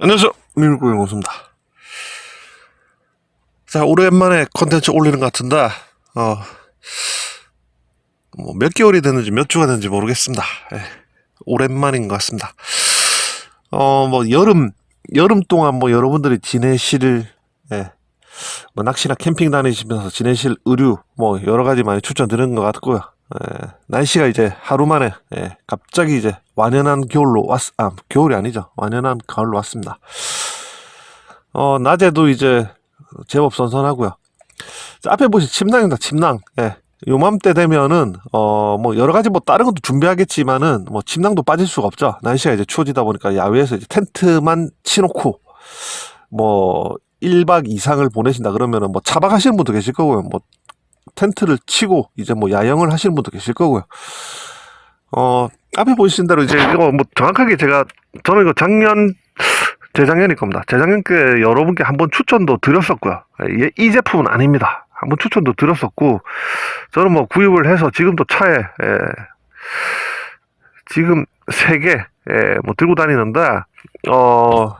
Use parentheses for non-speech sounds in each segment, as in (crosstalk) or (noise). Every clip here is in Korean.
안녕하세요. 민물고기 원수입니다. 자, 오랜만에 컨텐츠 올리는 것 같은데, 어, 뭐, 몇 개월이 됐는지 몇 주가 됐는지 모르겠습니다. 예, 오랜만인 것 같습니다. 어, 뭐, 여름, 여름 동안 뭐, 여러분들이 지내실, 예, 뭐, 낚시나 캠핑 다니시면서 지내실 의류, 뭐, 여러 가지 많이 추천드리는 것 같고요. 예, 날씨가 이제 하루 만에, 예, 갑자기 이제 완연한 겨울로 왔, 아, 겨울이 아니죠. 완연한 가을로 왔습니다. 어, 낮에도 이제 제법 선선하고요. 자, 앞에 보시 침낭입니다. 침낭. 예. 요맘때 되면은 어 뭐 여러 가지 뭐 다른 것도 준비하겠지만은 뭐 침낭도 빠질 수가 없죠. 날씨가 이제 추워지다 보니까 야외에서 이제 텐트만 치놓고 뭐 1박 이상을 보내신다 그러면은 뭐 차박하시는 분도 계실 거고요. 뭐 텐트를 치고 이제 뭐 야영을 하시는 분도 계실 거고요. 어 앞에 보시는 대로 이제 이거 뭐 정확하게 제가 저는 이거 작년 재작년일 겁니다. 재작년께 여러분께 한번 추천도 드렸었고요. 예, 이 제품은 아닙니다. 한번 추천도 드렸었고, 저는 뭐 구입을 해서 지금도 차에, 예, 지금 세 개, 예, 뭐 들고 다니는데, 어,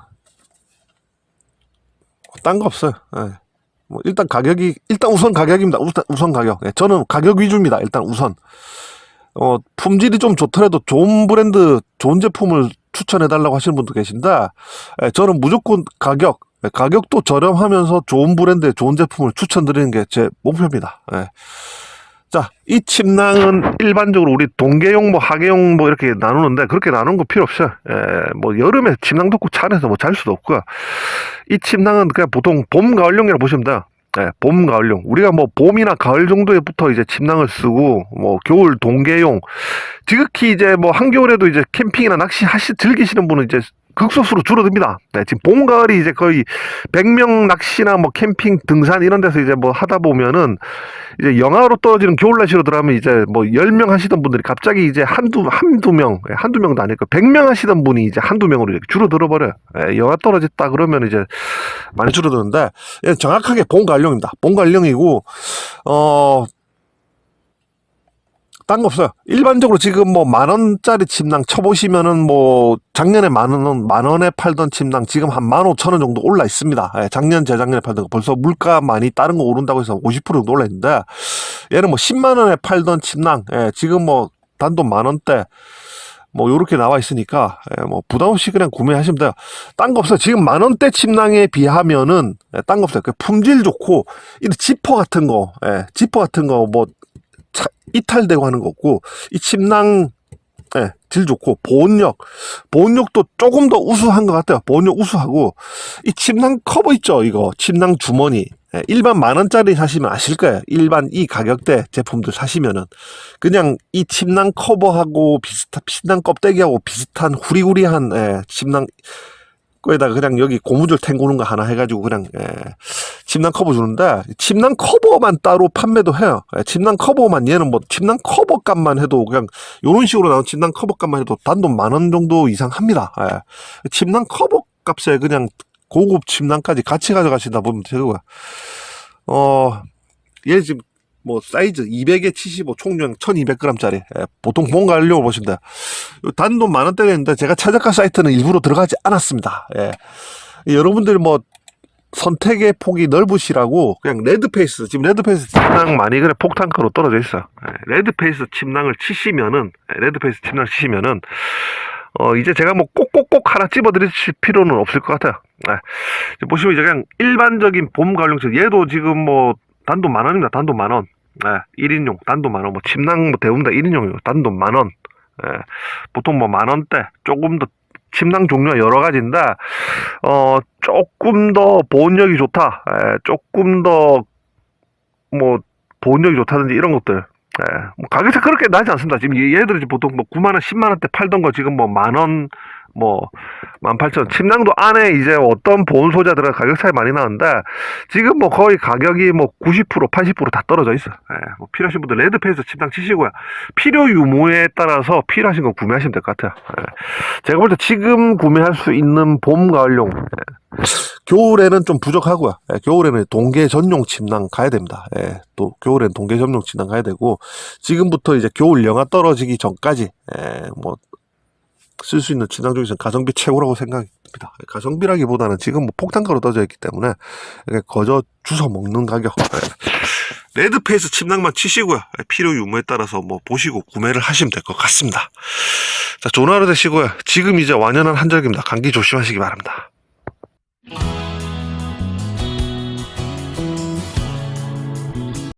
딴 거 없어요. 예. 뭐 일단 가격이, 일단 우선 가격입니다. 우선, 우선 가격. 예, 저는 가격 위주입니다. 일단 우선. 어, 품질이 좀 좋더라도 좋은 브랜드, 좋은 제품을 추천해 달라고 하시는 분도 계신데, 예, 저는 무조건 가격, 예, 가격도 저렴하면서 좋은 브랜드의 좋은 제품을 추천드리는 게 제 목표입니다. 예. 자, 이 침낭은 일반적으로 우리 동계용, 뭐 하계용 뭐 이렇게 나누는데 그렇게 나누는 거 필요 없어요. 예, 뭐 여름에 침낭 덮고 차 안에서 뭐 잘 수도 없고요. 이 침낭은 그냥 보통 봄, 가을용이라고 보시면 돼요. 예, 봄, 가을용. 우리가 뭐 봄이나 가을 정도에부터 이제 침낭을 쓰고 뭐 겨울 동계용. 지극히 이제 뭐 한겨울에도 이제 캠핑이나 낚시 하시 즐기시는 분은 이제 극소수로 줄어듭니다. 네, 지금 봄, 가을이 이제 거의 100명 낚시나 뭐 캠핑, 등산 이런 데서 이제 뭐 하다 보면은 이제 영하로 떨어지는 겨울 날씨로 들어가면 이제 뭐 10명 하시던 분들이 갑자기 이제 한두, 한두 명, 예, 한두 명도 아니고 100명 하시던 분이 이제 한두 명으로 이렇게 줄어들어 버려요. 예, 영하 떨어졌다 그러면 이제 많이 줄어드는데 예, 정확하게 봄, 가을용입니다. 봄, 가을용이고 어, 딴 거 없어요. 일반적으로 지금 뭐 만 원짜리 침낭 쳐보시면은 뭐 작년에 만 원, 만 원에 팔던 침낭 지금 한 만 오천 원 정도 올라 있습니다. 예, 작년, 재작년에 팔던 거 벌써 물가 많이 다른 거 오른다고 해서 50% 정도 올라 있는데 얘는 뭐 10만 원에 팔던 침낭, 예, 지금 뭐 단돈 만 원대 뭐 요렇게 나와 있으니까 예, 뭐 부담 없이 그냥 구매하시면 돼요. 딴 거 없어요. 지금 만 원대 침낭에 비하면은 예, 딴거 없어요. 그 품질 좋고 이 지퍼 같은 거, 예, 지퍼 같은 거 뭐 이탈되고 하는 거 없고 이 침낭 예, 질 좋고 보온력. 보온력도 조금 더 우수한 것 같아요. 보온력 우수하고 이 침낭 커버 있죠 이거? 침낭 주머니. 예, 일반 만 원짜리 사시면 아실 거예요. 일반 이 가격대 제품들 사시면은. 그냥 이 침낭 커버하고 비슷한 침낭 껍데기하고 비슷한 후리후리한 예, 침낭 거에다가 그냥 여기 고무줄 탱구는 거 하나 해가지고 그냥 예, 침낭 커버 주는데 침낭 커버만 따로 판매도 해요. 예, 침낭 커버만 얘는 뭐 침낭 커버 값만 해도 그냥 이런 식으로 나온 침낭 커버 값만 해도 단돈 만 원 정도 이상 합니다. 예. 침낭 커버 값에 그냥 고급 침낭까지 같이 가져가신다 보면 되고요. 어, 얘 지금 뭐 사이즈 200에 75 총량 1200g짜리 예, 보통 뭔가 하려고. 요 단돈 만 원대였는데 제가 최저가 사이트는 일부러 들어가지 않았습니다. 예. 여러분들 뭐 선택의 폭이 넓으시라고 그냥 레드페이스 지금 레드페이스 침낭 많이 그래 폭탄가로 떨어져 있어요. 예, 레드페이스 침낭을 치시면은 예, 레드페이스 침낭 치시면은 어 이제 제가 뭐 꼭꼭꼭 하나 집어드릴 필요는 없을 것 같아요. 예. 보시면 이제 그냥 일반적인 봄 가을용처럼 얘도 지금 뭐 단돈 만 원입니다. 단돈 만 원. 예, 1인용 단돈 만 원. 뭐 침낭 뭐 대부분 다 1인용이고 단돈 만 원. 예, 보통 뭐 만 원대 조금 더 침낭 종류가 여러 가지인데 어 조금 더 보온력이 좋다. 예, 조금 더 뭐 보온력이 좋다든지 이런 것들. 예, 뭐 가격이 그렇게 나지 않습니다. 지금 얘- 얘들이 보통 뭐 9만 원, 10만 원대 팔던 거 지금 뭐 만 원, 뭐 18,000원. 침낭도 안에 이제 어떤 보온 소재 들어 가격 차이 많이 나는데 지금 뭐 거의 가격이 뭐 90%, 80%다 떨어져 있어. 예, 뭐 필요하신 분들 레드페이스 침낭 치시고요. 필요 유무에 따라서 필요하신 거 구매하시면 될 것 같아요. 예. 제가 볼 때 지금 구매할 수 있는 봄, 가을용. 예. 겨울에는 좀 부족하고요. 예, 겨울에는 동계 전용 침낭 가야 됩니다. 예, 또 겨울에는 동계 전용 침낭 가야 되고 지금부터 이제 겨울 영하 떨어지기 전까지 예, 뭐 쓸 수 있는 침낭 중에서 가성비 최고라고 생각합니다. 가성비라기보다는 지금 뭐 폭탄가로 떠져 있기 때문에 거저 주워 먹는 가격. 예. (laughs) 레드페이스 침낭만 치시고요. 예, 필요 유무에 따라서 뭐 보시고 구매를 하시면 될 것 같습니다. 자, 좋은 하루 되시고요. 지금 이제 완연한 한절기입니다. 감기 조심하시기 바랍니다.